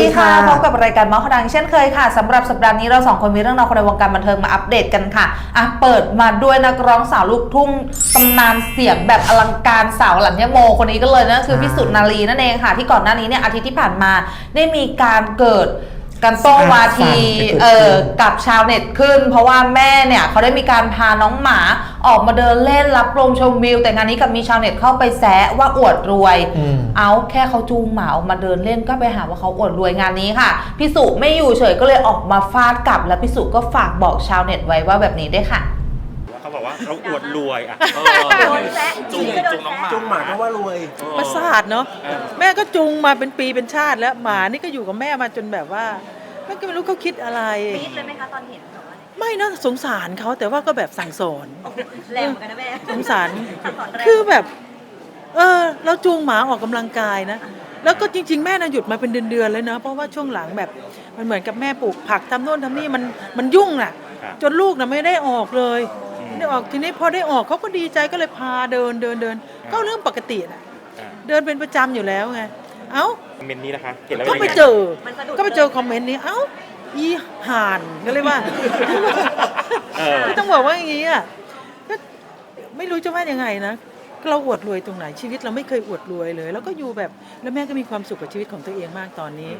ดีค่ะสวัสดีค่ะพบกับรายการเมาส์ข่าวดังเช่นเคยค่ะสำหรับสัปดาห์นี้เราสองคนมีเรื่องราวคนในวงการบันเทิงมาอัปเดตกันค่ะอะเปิดมาด้วยนักร้องสาวลูกทุ่งตำนานเสียงแบบอลังการสาวหลัญญโมคนนี้ก็เลยนะคือพี่สุนารีนั่นเองค่ะ ที่ก่อนหน้านี้เนี่ยอาทิตย์ที่ผ่านมาได้มีการเกิด การโต้วาทีอ่าเออกับชาวเน็ตขึ้น เพราะว่าแม่เนี่ยเขาได้มีการพาน้องหมาออกมาเดินเล่นรับลมชมวิว แต่งานนี้กับมีชาวเน็ตเข้าไปแซะว่าอวดรวยอืมเอาแค่เขาจูงหมาออกมาเดินเล่นก็ไปหาว่าเขาอวดรวยงานนี้ค่ะพี่สุไม่อยู่เฉยก็เลยออกมาฟาดกลับ แล้วพี่สุก็ฝากบอกชาวเน็ตไว้ว่าแบบนี้ด้วยค่ะ เขาบอกว่าเราอวดรวยอะโดนแซะจูงจูงน้องหมา จุงหมาก็ว่ารวยเออประสาทเนาะเออ แม่ก็จูงมาเป็นปีเป็นชาติแล้วหมานี่ก็อยู่กับแม่มาจนแบบว่าแม่ก็ไม่รู้เขาคิดอะไร ปี๊ดเลยไหมคะตอนเห็นแบบว่าไม่นะสงสารเขาแต่ว่าก็แบบสั่งสอนแรงเหมือนกันนะแม่สงสาร สั่งสอนแรงคือแบบ เออ เราจูงหมาออกกำลังกายนะ แล้วก็จริง ๆ แม่น่ะหยุดมาเป็นเดือนๆเลยนะ เพราะว่าช่วงหลังแบบ มันเหมือนกับแม่ปลูกผักทำโน่นทำนี่มันมันยุ่งน่ะ ครับ จนลูกน่ะไม่ได้ออกเลยอืม ไม่ได้ออกทีนี้พอได้ออกเขาก็ดีใจก็เลยพาเดินเดินเดินก็เรื่องปกติน่ะอ่าเดินเป็นประจำอยู่แล้วไงเอ้าคอมเมนต์นี้นะคะเห็นแล้วก็เป็นไปยังไงเจอมันสะดุดก็ไปเจอคอมเมนต์นี้เอ้าอีห่านก็เลยว่าเออไม่ต้องบอกว่าอย่างนี้อะก็ไม่รู้จะว่ายังไงนะเราอวดรวยตรงไหนชีวิตเราไม่เคยอวดรวยเลย แล้วก็อยู่แบบแล้วแม่ก็มีความสุขกับชีวิตของตัวเองมากตอนนี้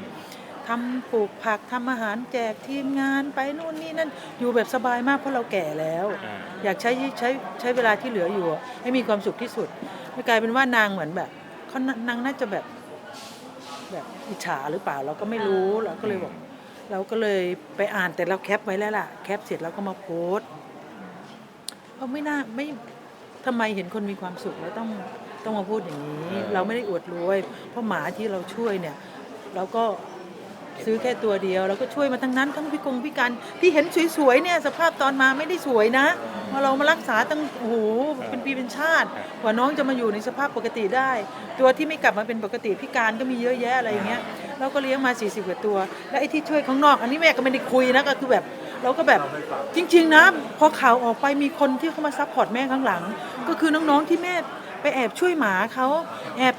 ทำปลูกผักทำอาหารแจกทีมงานไปนู่นนี่นั่นอยู่แบบสบายมากเพราะเราแก่แล้ว อ่า อยากใช้ใช้ใช้เวลาที่เหลืออยู่อะให้มีความสุขที่สุดไม่กลายเป็นว่านางเหมือนแบบเขานนางน่าจะแบบแบบอิจฉาหรือเปล่าเราก็ไม่รู้เราก็เลยบอก เราก็เลยไปอ่านแต่เราแคปไว้แล้วล่ะ แคปเสร็จเราก็มาโพสต์เพราะไม่น่าไม่ทำไมเห็นคนมีความสุขแล้วต้องต้องมาพูดอย่างนี้เราไม่ได้อวดรวย เพราะหมาที่เราช่วยเนี่ย เราก็ ซื้อแค่ตัวเดียวเราก็ช่วยมาทั้งนั้นทั้งพิกงพิการที่เห็นสวยๆเนี่ยสภาพตอนมาไม่ได้สวยนะพอเรามารักษาตั้งโอ้โหเป็นปีเป็นชาติกว่าน้องจะมาอยู่ในสภาพปกติได้ ตัวที่ไม่กลับมาเป็นปกติพิการก็มีเยอะแยะอะไรอย่างเงี้ยเราก็เลี้ยงมา 40กว่าตัว และไอ้ที่ช่วยข้างนอก อันนี้แม่ก็ไม่ได้คุยนะก็คือแบบเราก็แบบจริง ๆนะพอข่าวออกไปมีคนที่เข้ามาซัพพอร์ตแม่ข้างหลัง ก็คือน้องๆที่แม่ไปแอบช่วยหมาเขาแอบ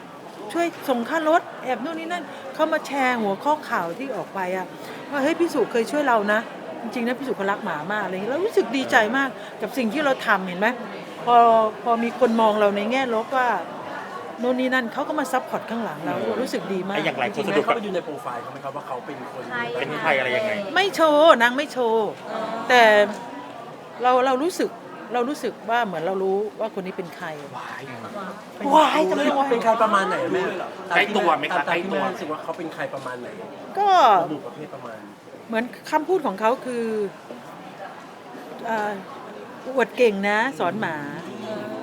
ช่วยส่งค่ารถแอบนู่นนี่นั่นเขามาแชร์หัวข้อข่าวที่ออกไปอะว่าเฮ้ยพี่สุเคยช่วยเรานะ จริงๆนะพี่สุเขารักหมามากอะไรอย่างเงี้ยเรารู้สึกดีใจมากกับสิ่งที่เราทำเห็นไหมพอพอมีคนมองเราในแง่ลบว่าโน่นนี่นั่นเขาก็มาซัพพอร์ตข้างหลังเรารู้สึกดีมากไอ้อย่างไรจริงๆสะแม่ดุดเขากับไปดูในโปรไฟล์เขาไหมครับว่าเขาเป็นคนใครเป็นใครอะไรยังไง ไม่โชว์นางไม่โชว์แต่เราเรารู้สึก เรารู้สึกว่าเหมือนเรารู้ว่าคนนี้เป็นใคร วายว้ายทำไมวะเป็นใครประมาณไหนแม่ใกล้ตัวไหมครับตามที่ใกล้ตัว แม่รู้สึกว่าเขาเป็นใครประมาณไหนก็ระบุประเภทประมาณ เหมือนคำพูดของเขาคือเอ่ออวดเก่งนะ สอนหมา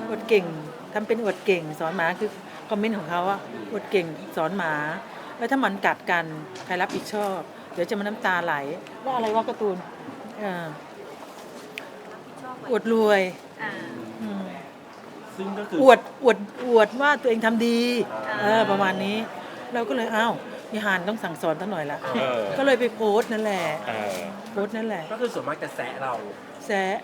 อวดเก่งทำเป็นอวดเก่ง สอนหมาคือคอมเมนต์ของเขาอะอวดเก่งสอนหมา แล้วถ้ามันกัดกันใครรับผิดชอบ เดี๋ยวจะมาน้ำตาไหลว่าอะไรวะการ์ตูนเอ่อ ชอบอวดรวยอ่า อืมซึ่งก็คืออวดอวดอวดว่าตัวเองทำดีเออประมาณนี้ เราก็เลยอ้าวมีหานต้องสั่งสอนตั้งหน่อยละเออก็เลยไปโพสต์นั่นแหละเออโพสต์นั่นแหละ ก็คือส่วนมากจะแซะเรา แซะ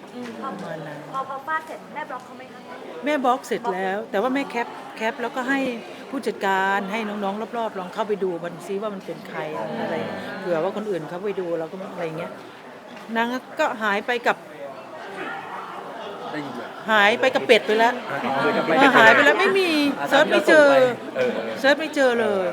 ประมาณนั้นพอพอฟาดเสร็จแม่บล็อกเขาไหมคะแม่บล็อกเสร็จแล้ว แต่ว่าแม่แคปแคปแล้วก็ให้ผู้จัดการให้น้องๆ รอบๆ ลองเข้าไปดูมันซิว่ามันเป็นใครอะไรเผื่อว่าคนอื่นเขาไปดูเราก็อะไรเงี้ยนางก็หายไปกับ ได้ยินไหมหายไปกับเป็ดไปแล้วอ่าเอาเลยกับไปเออหายไปแล้วไม่มีอ่าเซิร์ชไม่เจอเออเซิร์ชไม่เจอเลย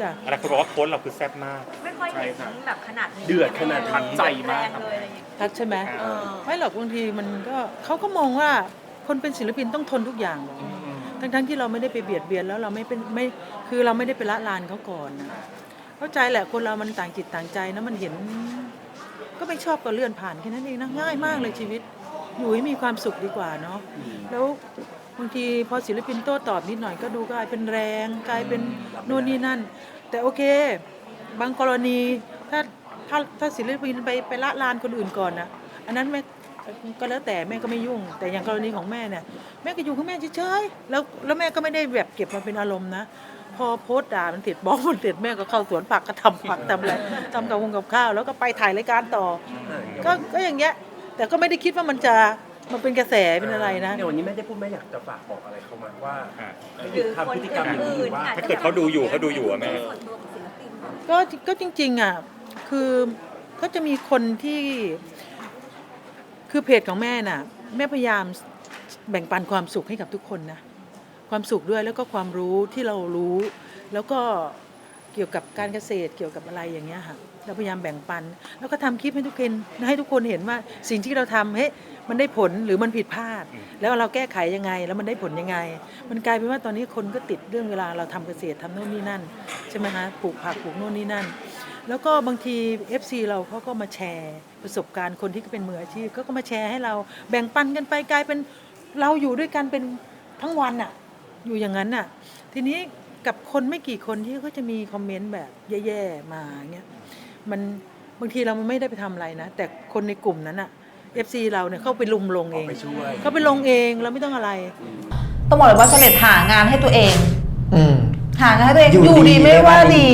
จ้ะ อะไรคนบอกว่าโค้ดเราคือแซ่บมาก ไม่ค่อยเห็นแบบขนาดนี้เดือดขนาดทันใจมาก แรงเลยอะไรอย่างเงี้ย ทัดใช่ไหมเออ ไม่หรอกบางทีมันก็เขาก็มองว่าคนเป็นศิลปินต้องทนทุกอย่างหรอกทั้งทั้งๆที่เราไม่ได้ไปเบียดเบียนแล้วเราไม่เป็นไม่คือเราไม่ได้ไปละลานเขาก่อนนะเข้าใจแหละคนเรามันต่างจิตต่างใจนะมันเห็น ก็ไม่ชอบก็เลื่อนผ่านแค่นั้นเองนะง่ายมากเลยชีวิต อยู่ให้มีความสุขดีกว่าเนาะแล้วบางทีพอศิลปินโต้ตอบนิดหน่อยก็ดูกลายเป็นแรงกลายเป็นนู่นนี่นั่น แต่โอเค บางกรณีถ้าถ้าถ้าศิลปินไปไปละลานคนอื่นก่อนนะอันนั้นแม่ก็แล้วแต่แม่ก็ไม่ยุ่ง แต่อย่างกรณีของแม่เนี่ยแม่ก็อยู่ของแม่เฉยๆแล้วแล้วแม่ก็ไม่ได้แบบเก็บมาเป็นอารมณ์นะพอโพสต์ด่ามันติดบล็อกมันติดแม่ก็เข้าสวนผักก็ทำผักทำอะไรทำกับวงกับข้าว แล้วก็ไปถ่ายรายการต่อ ก็ก็อย่างเงี้ย แต่ก็ไม่ได้คิดว่ามันจะมันเป็นกระแสเป็นอะไรนะเดี๋ยววันนี้แม่ได้พูดแม่อยากจะฝากบอกอะไรเขามาว่าอะ ให้หยุดทำพฤติกรรมอย่างนี้หรือว่า ถ้าเกิดเขาดูอยู่เขาดูอยู่อะแม่ ส่วนตัวของศิลปิน ก็ก็จริงๆอะคือก็จะมีคนที่คือเพจของแม่น่ะ แม่พยายามแบ่งปันความสุขให้กับทุกคนนะ ความสุขด้วยแล้วก็ความรู้ที่เรารู้ แล้วก็ เกี่ยวกับการเกษตรเกี่ยวกับอะไรอย่างเงี้ยค่ะเราพยายามแบ่งปัน แล้วก็ทำคลิปให้ทุกคนให้ทุกคนเห็นว่าสิ่งที่เราทำเฮ้ยมันได้ผลหรือมันผิดพลาด แล้วเราแก้ไขยังไงแล้วมันได้ผลยังไง มันกลายเป็นว่าตอนนี้คนก็ติดเรื่องเวลาเราทำเกษตรทำโน่นนี่นั่นใช่ไหมคะปลูกผักปลูกโน่นนี่นั่น แล้วก็บางที FC เราเขาก็มาแชร์ประสบการณ์คนที่เป็นมืออาชีพเขาก็มาแชร์ให้เราแบ่งปันกันไปกลายเป็นเราอยู่ด้วยกันเป็นทั้งวันอะอยู่อย่างนั้นน่ะ ทีนี้ กับคนไม่กี่คนที่เขาจะมีคอมเมนต์แบบแย่ๆมาเงี้ยมันบางทีเราไม่ได้ไปทำอะไรนะ แต่คนในกลุ่มนั้นอะ FC เราเนี่ยเข้าไปลุมลงเองไปช่วยเขาไปลงเองเราไม่ต้องอะไรต้องบอกเลยว่าเฉลดหางานให้ตัวเอง อืมหางานให้ตัวเองอยู่อยู่ดีดีไม่ไม่ว่าว่าดีดี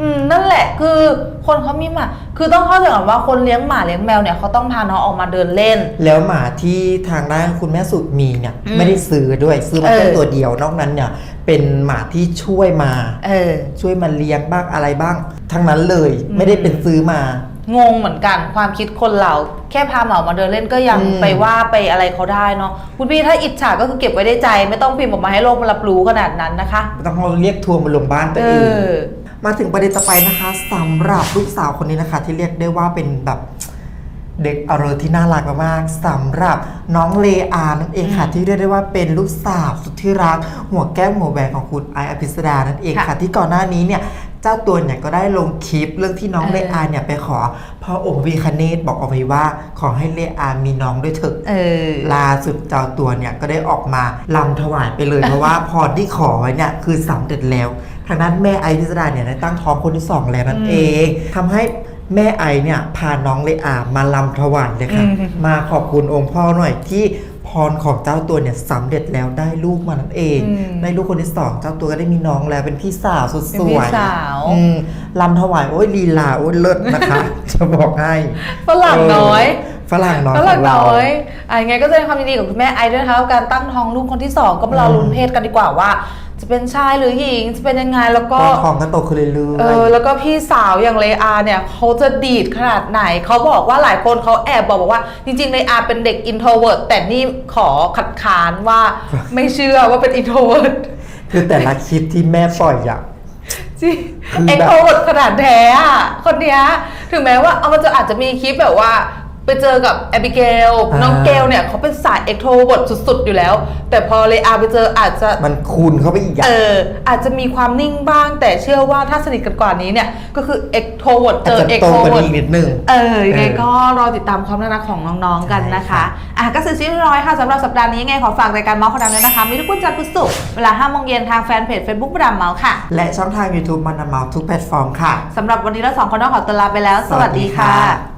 อืมนั่นแหละคือคนเขามีหมา คือต้องเข้าใจก่อนว่าคนเลี้ยงหมาเลี้ยงแมวเนี่ยเขาต้องพาน้องออกมาเดินเล่น แล้วหมาที่ทางด้านคุณแม่สุดมีเนี่ยอืมไม่ได้ซื้อด้วยซื้อมาเออแค่ตัวเดียวนอกนั้นเนี่ย เป็นหมาที่ช่วยมาเออ ช่วยมาเลี้ยงบ้างอะไรบ้าง ทั้งนั้นเลยอืม ไม่ได้เป็นซื้อมา งงเหมือนกันความคิดคนเรา แค่พาหมาออกมาเดินเล่นก็ยังอืม ไปว่าไปอะไรเขาได้เนาะคุณพี่ถ้าอิจฉาก็คือเก็บไว้ในใจ ไม่ต้องพิมพ์ออกมาให้โลกมันรับรู้ขนาดนั้นนะคะต้องเอาเรียกทัวร์มาลงบ้านตัวเอเอง อ มาถึงประเด็นต่อไปนะคะสำหรับลูกสาวคนนี้นะคะ ที่เรียกได้ว่าเป็นแบบ เด็กอารมณ์ที่น่ารักมากๆสำหรับน้องเลอานั่นเองค่ะ ที่เรียกได้ว่าเป็นลูกสาวสุดที่รัก หัวแก้มหัวแหวนของคุณไอซ์อภิสดานั่นเองค่ะค่ะ ที่ก่อนหน้านี้เนี่ยเจ้าตัวเนี่ยก็ได้ลงคลิปเรื่องที่น้องเออเลอาเนี่ยไปขอพ่อองค์วิคเนตบอกเอาไว้ว่า ขอให้เลอามีน้องด้วยเถอะเออล่าสุดเจ้าตัวเนี่ยก็ได้ออกมาลำถวายไปเลย เพราะว่าพรที่ขอไว้เนี่ยคือสำเร็จแล้วทางนั้นแม่ไอพิสดาเนี่ยได้ตั้งท้องคนที่สองแล้วนั่นอืมเองทำให้ แม่ไอเนี่ยพาน้องเลอามาลำถวายเลยค่ะ อืม มาขอบคุณองค์พ่อหน่อยที่พรของเจ้าตัวเนี่ยสำเร็จแล้วได้ลูกมานั่นเองอืมได้ลูกคนที่สองเจ้าตัวก็ได้มีน้องแล้วเป็นพี่สาวสุดเป็นสพี่วยสาวอืมลำถวายโอ้ยลีลาโอ้ยเลิศนะคะ จะบอกให้ ฝรั่งน้อย เฝรั่งน้อยฝขรั่องงเราน้อยอะยังไงก็แสดงความยินดีกับคุณแม่ไอด้วยนะคะกับการตั้งท้องลูกคนที่สองก็มารอลุ้นเพศกันดีกว่าว่า จะเป็นชายหรือหญิงจะเป็นยังไงแล้วก็ก็ของก็โตขึ้นเรื่อยๆเออแล้วก็พี่สาวอย่างเลอาเนี่ยเขาจะดีดขนาดไหนเขาบอกว่าหลายคนเขาแอบบอกบอกว่า จริงๆเลอาเป็นเด็กอินโทรเวิร์ตแต่นี่ขอขัดขานว่าไม่เชื่อว่าเป็นอินโทรเวิร์ตคือแต่ละคลิปที่แม่ปล่อยอะจริงคือแบบเอ็กโทรเวิร์ตขนาดแท้อะคนเนี้ยถึงแม้ว่าเอามันจะอาจจะมีคลิปแบบว่า ไปเจอกับแอบิเกลอ่า น้องเกลเนี่ยเขาเป็นสายเอ็กโทรเวิร์ตสุดๆ อยู่แล้ว แต่พอเลอาไปเจออาจจะ มันคูณเข้าไปอีกอะเอออาจจะมีความนิ่งบ้าง แต่เชื่อว่าถ้าสนิทกันกว่านี้เนี่ย ก็คือเอ็กโทรเวิร์ดเจอาจอจะเอ็กโตโทรกว่าเวินี้ร์ดอีกนิดนึง เออยังไงเออก็รอติดตามความน่ารักของน้องๆกันนะคะใช่ค่ะอะก็เสร็จสิ้นเรียบร้อยค่ะสำหรับสัปดาห์นี้ยังไงขอฝากรายการเมาส์คนดังด้วยนะคะ มีทุกวันจันทร์พุธศุกร์เวลา5โมงเย็นทางแฟนเพจ Facebook ประดามเมาส์ค่ะและช่องทาง YouTube มันนาเมาทุกแพลตฟอร์มค่ะ สำหรับวันนี้เราสองคนต้องขอตัวลาไปแล้ว สวัสดีค่ะ